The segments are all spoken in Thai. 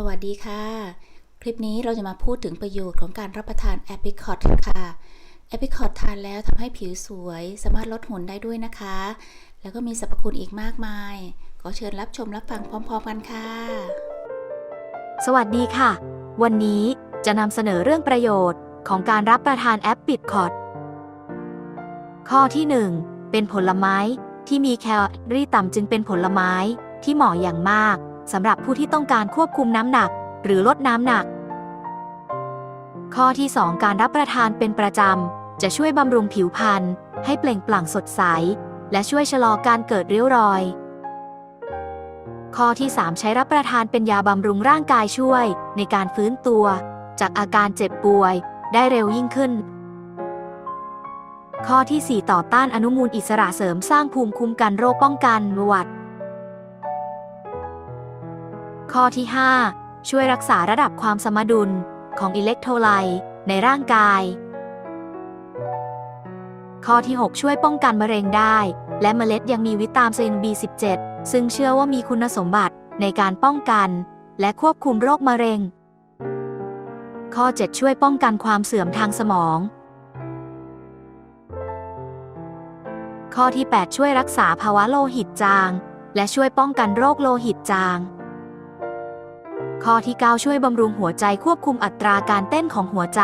สวัสดีค่ะ คลิปนี้เราจะมาพูดถึงประโยชน์ของการรับประทานแอปริคอตค่ะแอปริคอตทานแล้วทำให้ผิวสวย สามารถลดหุ่นได้ด้วยนะคะ แล้วก็มีสรรพคุณอีกมากมาย ขอเชิญรับชมรับฟังพร้อมๆกันค่ะ สวัสดีค่ะ วันนี้จะนำเสนอเรื่องประโยชน์ของการรับประทานแอปปิดคอร์ดข้อที่ 1 เป็นผลไม้ที่มีแคลอรี่ต่ำจึงเป็นผลไม้ที่เหมาะอย่างมาก สำหรับผู้ที่ต้องการควบคุมน้ำหนัก หรือลดน้ำหนัก ข้อที่ 2 การรับประทานเป็นประจำ จะช่วยบำรุงผิวพรรณให้เปล่งปลั่งสดใส และช่วยชะลอการเกิดริ้วรอย ข้อที่ 3 ใช้รับประทานเป็นยาบำรุงร่างกายช่วย ในการฟื้นตัว จากอาการเจ็บป่วย ได้เร็วยิ่งขึ้น ข้อที่ 4 ต่อต้านอนุมูลอิสระเสริมสร้างภูมิคุ้มกันโรคป้องกันหวัด ข้อที่ 5 ช่วยรักษาระดับความสมดุลของอิเล็กโทรไลต์ในร่างกาย ข้อที่ 6 ช่วยป้องกันมะเร็งได้ และเมล็ดยังมีวิตามิน B17 ซึ่งเชื่อว่ามีคุณสมบัติในการป้องกัน และควบคุมโรคมะเร็ง ข้อ 7 ช่วยป้องกันความเสื่อมทางสมอง ข้อที่ 8 ช่วยรักษาภาวะโลหิตจาง และช่วยป้องกันโรคโลหิตจาง ข้อที่ 9 ช่วยบำรุงหัวใจควบคุมอัตราการเต้นของหัวใจ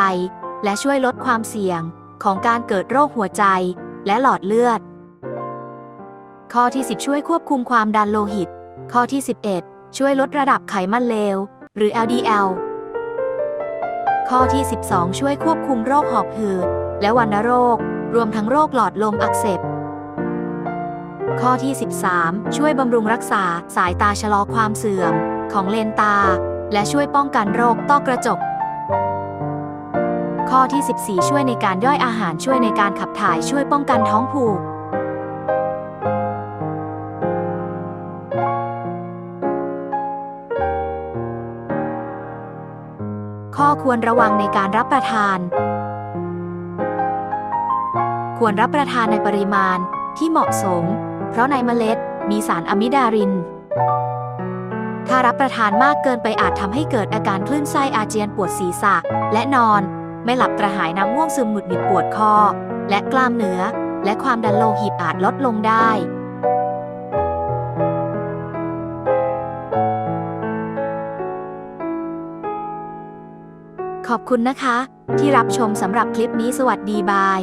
และช่วยลดความเสี่ยง ของการเกิดโรคหัวใจ และหลอดเลือด ข้อที่ 10 ช่วยควบคุมความดันโลหิต ข้อที่ 11 ช่วยลดระดับไขมันเลว หรือ LDL ข้อที่ 12 ช่วยควบคุมโรคหอบหืด และวัณโรค รวมทั้งโรคหลอดลมอักเสบข้อที่ 13 ช่วยบำรุงรักษาสายตาชะลอความเสื่อม ของเลนตา และช่วยป้องกันโรคต้อกระจก ข้อที่ 14 ช่วยในการย่อยอาหารช่วยในการขับถ่ายช่วยป้องกันท้องผูก ข้อควรระวังในการรับประทาน ควรรับประทานในปริมาณที่เหมาะสม เพราะในเมล็ดมีสารอะมิดาริน ถ้ารับประทานมากเกินไปอาจทำให้เกิดอาการคลื่นไส้อาเจียนปวดศีรษะ และนอน ไม่หลับกระหายน้ำง่วงซึมหงุดหงิดปวดคอ และกล้ามเนื้อ และความดันโลหิตอาจลดลงได้ ขอบคุณนะคะ ที่รับชมสำหรับคลิปนี้สวัสดีบาย